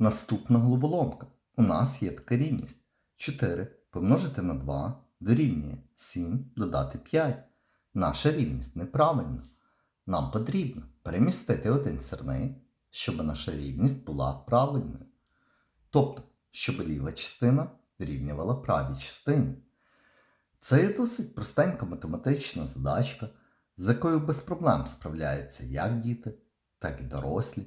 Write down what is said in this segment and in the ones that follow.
Наступна головоломка. У нас є така рівність. 4 помножити на 2 дорівнює 7 додати 5. Наша рівність неправильна. Нам потрібно перемістити один сірник, щоб наша рівність була правильною. Тобто, щоб ліва частина дорівнювала правій частині. Це є досить простенька математична задачка, з якою без проблем справляються як діти, так і дорослі.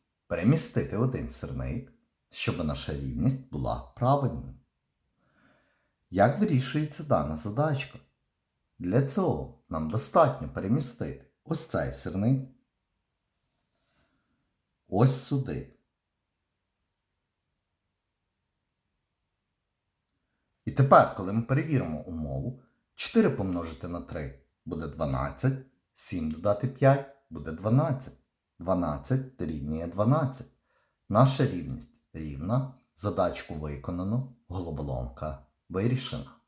перемістити один сирник, щоб наша рівність була правильною. Як вирішується дана задачка? Для цього нам достатньо перемістити ось цей сирник ось сюди. І тепер, коли ми перевіримо умову, 4 помножити на 3 буде 12, 7 додати 5 буде 12. 12 дорівнює 12. Наша рівність рівна. Задачку виконано, головоломка вирішена.